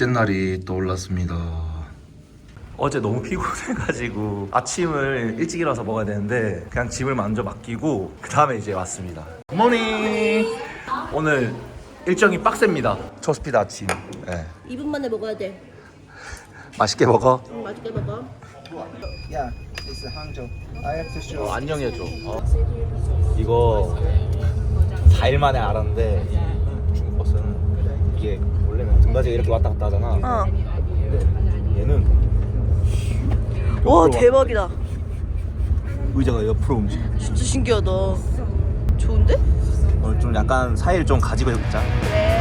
둘째 날이 떠올랐습니다. 어제 너무 피곤해가지고 아침을 일찍 일어나서 먹어야 되는데 그냥 짐을 먼저 맡기고 그 다음에 이제 왔습니다. 굿모닝. 오늘 일정이 빡셉니다. 초스피드 아침. 네. 2분 만에 먹어야 돼. 맛있게 먹어. 응, 맛있게 먹어. Yeah, it's Hangzhou. I have to show. 어, 안녕해줘. 어. 이거 4일 만에 알았는데 중국 버스는 이게 등받이가 이렇게 왔다 갔다 하잖아. 어. 근데 얘는 와 옆으로 대박이다. 의자가 옆으로 움직여. 진짜 신기하다. 좋은데? 오늘 좀 약간 4일 좀 가지고 해보자. 도착.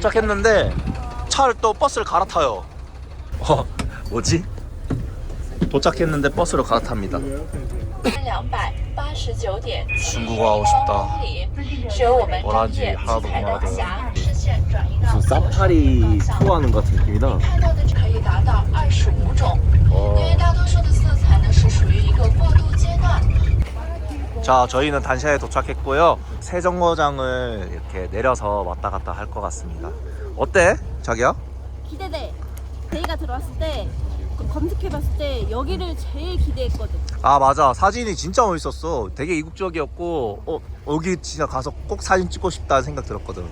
도착했는데 차를 또 버스를 갈아타요. 어, 뭐지? 도착했는데 버스로 갈아탑니다. 중국어 하고 싶다. 뭐라지 하나도 몰라도. 무슨 사파리 투어하는 것 같은 느낌이다. 어. 자, 저희는 단샤에 도착했고요. 세정거장을 이렇게 내려서 왔다 갔다 할 것 같습니다. 어때? 자기야? 기대돼. 데이가 들어왔을 때 그 검색해봤을 때 여기를 제일 기대했거든. 아 맞아 사진이 진짜 멋있었어 되게 이국적이었고 어 여기 진짜 가서 꼭 사진 찍고 싶다는 생각 들었거든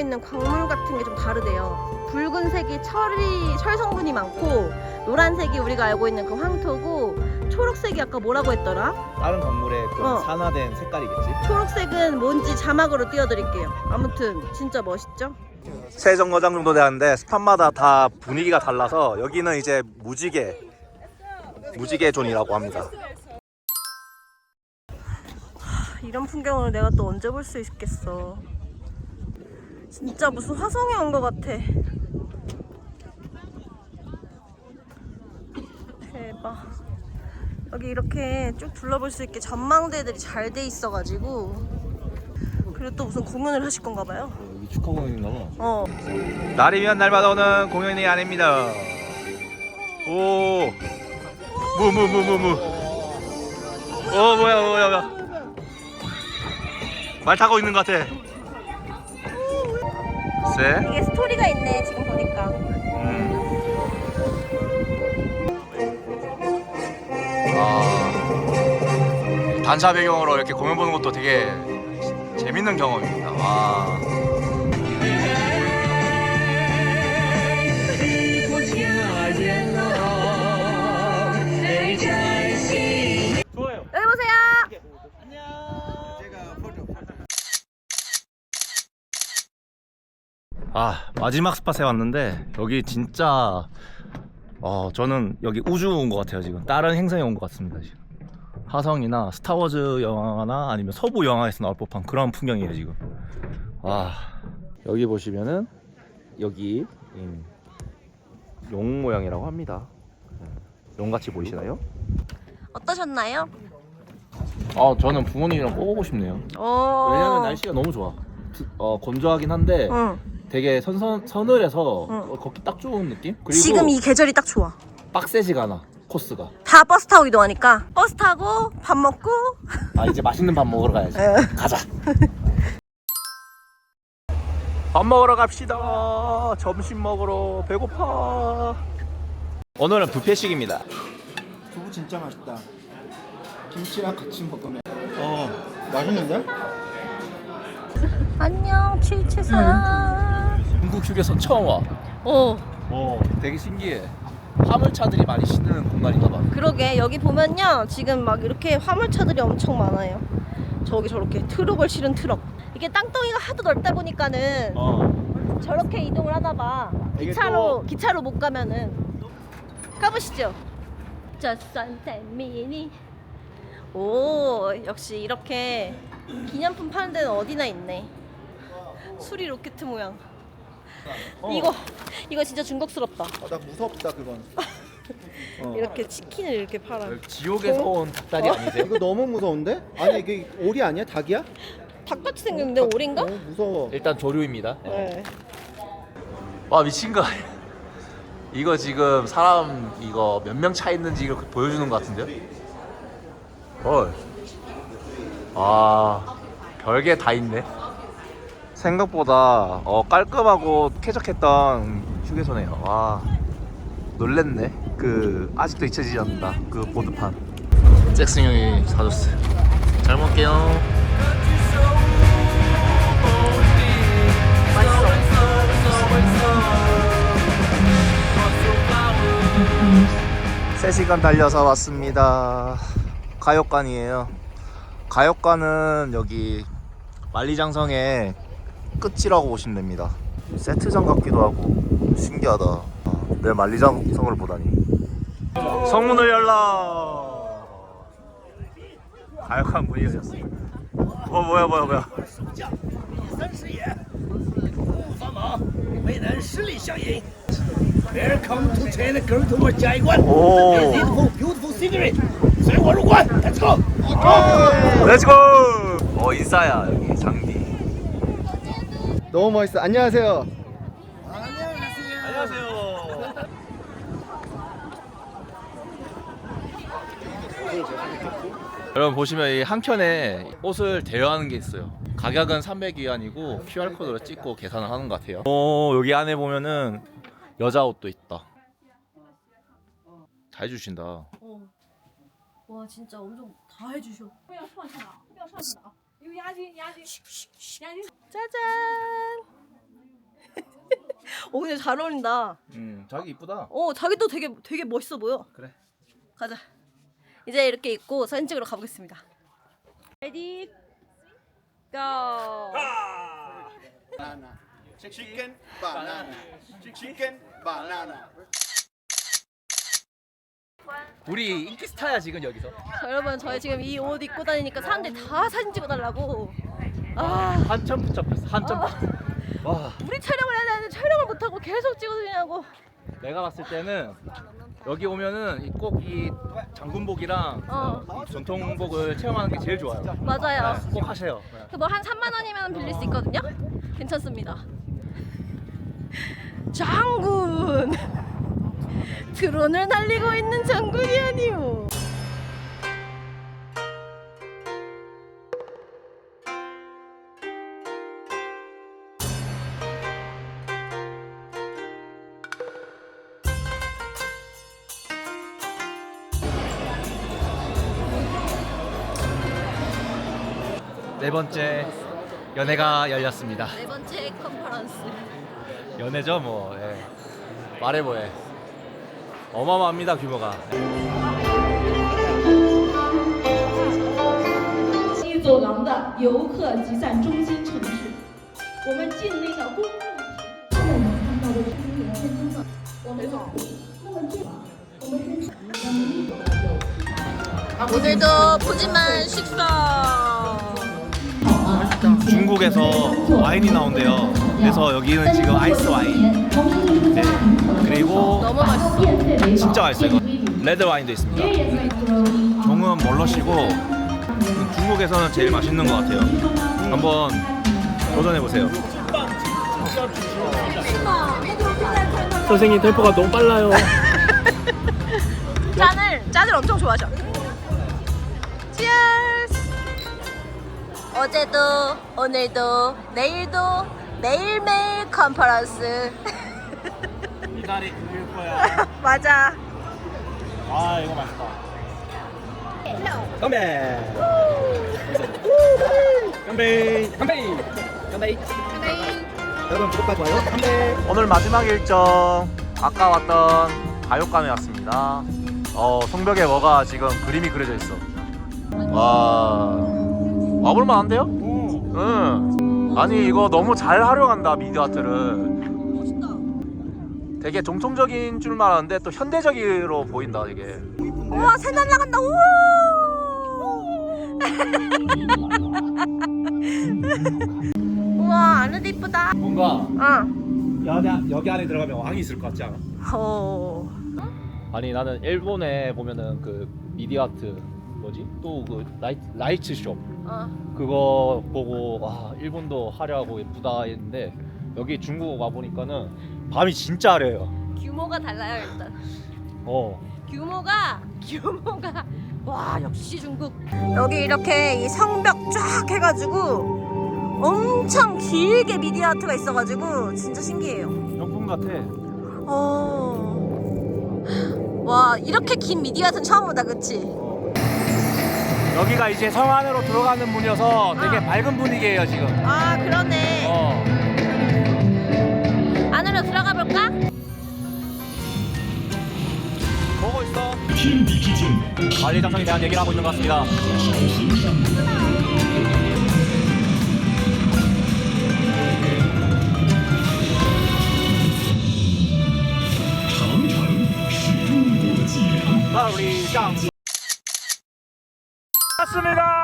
있는 광물 같은 게 좀 다르대요. 붉은색이 철이 철 성분이 많고 노란색이 우리가 알고 있는 그 황토고 초록색이 아까 뭐라고 했더라? 다른 건물의 그 어. 산화된 색깔이겠지 초록색은 뭔지 자막으로 띄워드릴게요. 아무튼 진짜 멋있죠? 세 정거장 정도 되는데 스팟마다 다 분위기가 달라서 여기는 이제 무지개 무지개 존이라고 합니다 이런 풍경을 내가 또 언제 볼 수 있겠어. 진짜 무슨 화성에 온 것 같아. 대박. 여기 이렇게 쭉 둘러볼 수 있게 전망대들이 잘 돼 있어가지고 그리고 또 무슨 공연을 하실 건가 봐요. 여기 축하 공연인가 봐 어. 날이면 날마다 오는 공연이 아닙니다 오 무 무 무 무무 어 뭐야 뭐야 뭐야 말 타고 있는 것 같아 글 쎄 이게 스토리가 있네 지금 보니까. 아, 단사 배경으로 이렇게 공연 보는 것도 되게 재밌는 경험입니다. 와. 아 마지막 스팟에 왔는데 여기 진짜 어 저는 여기 우주 온 것 같아요 지금 다른 행성에 온 것 같습니다 지금 화성이나 스타워즈 영화나 아니면 서부 영화에서 나올 법한 그런 풍경이에요 지금 와 여기 보시면은 여기 음, 용 모양이라고 합니다 네. 용같이 보이시나요? 어떠셨나요? 아 저는 부모님이랑 꼭 오고 싶네요 어. 왜냐면 날씨가 너무 좋아 어 건조하긴 한데 응. 되게 선선 서늘해서 응. 어, 걷기 딱 좋은 느낌? 그리고 지금 이 계절이 딱 좋아. 빡세지가 않아 코스가 다 버스 타고 이동하니까 버스 타고 밥 먹고 아 이제 맛있는 밥 먹으러 가야지 응. 가자 밥 먹으러 갑시다 점심 먹으러 배고파 오늘은 뷔페식입니다 두부 진짜 맛있다. 김치랑 같이 먹으면. 어, 맛있는데? 안녕 칠치사 중국 휴게소 처음 와. 어. 어, 되게 신기해. 화물차들이 많이 쉬는 공간인가 봐. 그러게. 여기 보면요 지금 막 이렇게 화물차들이 엄청 많아요. 저기 저렇게 트럭을 실은 트럭. 이게 땅덩이가 하도 넓다 보니까는 어. 저렇게 이동을 하나 봐. 이게 기차로 기차로 못 가면은. 가보시죠. 저 선셋 미니. 오 역시 이렇게 기념품 파는 데는 어디나 있네. 수리 로켓 모양 이거 이거 진짜 중국스럽다. 어, 나 무섭다 그건. 어. 이렇게 치킨을 이렇게 팔아. 지옥에서 온 닭다리 아니세요? 이거 너무 무서운데? 아니 이게 오리 아니야? 닭이야? 닭같이 생겼는데 오리인가? 너무 무서워. 일단 조류입니다. 네. 와 미친 거 아니야? 이거 지금 사람 이거 몇 명 차 있는지 이렇게 보여주는 것 같은데요? 헐. 아 별게 다 있네. 생각보다 어, 깔끔하고 쾌적했던 휴게소네요. 와 놀랬네. 그 아직도 잊혀지지 않는다. 그 보드판. 잭슨 형이 사줬어요. 잘 먹을게요. 세 시간 달려서 왔습니다. 가요관이에요. 가요관은 여기 만리장성의 끝이라고 보시면 됩니다. 세트장 같기도 하고 신기하다. 아, 내 만리장성을 보다니. 성문을 열라. 가요관 문이 열렸습니다. 어 뭐야 뭐야 뭐야. 三师爷，勿发忙，为咱实力相迎。Welcome to China Girl Tour 嘉峪关。 오. Beautiful, beautiful scenery。随我入关，Let's go。 렛츠고. 어 인싸야 여기 장비. 너무 멋있어. 안녕하세요. 안녕하세요. 여러분 보시면 이 한켠에 옷을 대여하는 게 있어요. 가격은 300위안이고 QR 코드로 찍고 계산을 하는 것 같아요. 오 여기 안에 보면은 여자 옷도 있다. 잘 주신다. 어. 와 진짜 엄청 다 해주셔. 짜잔. 오 근데 잘 어울린다. 음 자기 이쁘다. 어 자기 또 되게 되게 멋있어 보여. 그래. 가자. 이제 이렇게 입고 사진 찍으러 가보겠습니다. 레디 고. 아, banana. Chicken 우리 인기 스타야 지금 여기서. 자, 여러분 저희 지금 이 옷 입고 다니니까 사람들이 다 사진 찍어달라고. 아 한참 붙잡혔어. 한참. 아. 붙잡혔어. 와. 우리 촬영을 해야 되는데 촬영을 못하고 계속 찍어주냐고. 내가 봤을 때는 여기 오면은 꼭 이 장군복이랑 어 이 전통복을 체험하는 게 제일 좋아요. 맞아요. 네, 꼭 하세요. 네. 그뭐한 3만 원이면 빌릴 수 있거든요. 괜찮습니다. 장군 드론을 날리고 있는 장군이 아니오. 네 번째 연애가 열렸습니다. 네 번째 컨퍼런스. 연애죠 뭐. 예. 말해 뭐해. 어마어마합니다 규모가. 오늘도 푸짐한 식사. 중국에서 와인이 나온대요. 그래서 여기는 지금 아이스 와인. 네. 그리고 너무 맛있어. 진짜 맛있어요. 이거. 레드 와인도 있습니다. 종은 멀러시고 중국에서는 제일 맛있는 것 같아요. 한번 도전해 보세요. 선생님 템포가 너무 빨라요. 짠을 짠을 엄청 좋아하셔. Cheers. 어제도 오늘도 내일도 매일매일 컨퍼런스. 이 다리 그릴 거야. 맞아. 아 이거 맛있다. 건배. 건배. 건배. 건배. 여러분 구독과 좋아요. 한배. 오늘 마지막 일정 아까 왔던 가요관에 왔습니다. 어 성벽에 뭐가 지금 그림이 그려져 있어. 와 와볼 만한데요? 응. 아니 이거 너무 잘 활용한다 미디어 아트를. 되게 정통적인 줄 알았는데 또 현대적으로 보인다 이게. 우와 새 날라간다. 우와. 우와 안에도 이쁘다. 뭔가 어. 여기, 여기 안에 들어가면 왕이 있을 것 같지 않아? 어. 아니 나는 일본에 보면은 그 미디어 아트 뭐지? 또 그 라이트, 라이트 쇼 어. 그거 보고 와 일본도 화려하고 예쁘다 했는데 여기 중국 와 보니까는 밤이 진짜 화려해요. 규모가 달라요 일단. 어. 규모가 규모가 와 역시 중국. 여기 이렇게 이 성벽 쫙 해가지고 엄청 길게 미디어 아트가 있어가지고 진짜 신기해요. 명품 같아. 어. 와 이렇게 긴 미디어 아트는 처음 보다 그치? 여기가 이제 성 안으로 들어가는 문이어서 되게 아. 밝은 분위기예요 지금. 아 그러네. 어. 보고 있어. 관리 장성에 대한 얘기를 하고 있는 것 같습니다. 자, 우리 짱. 맞습니다.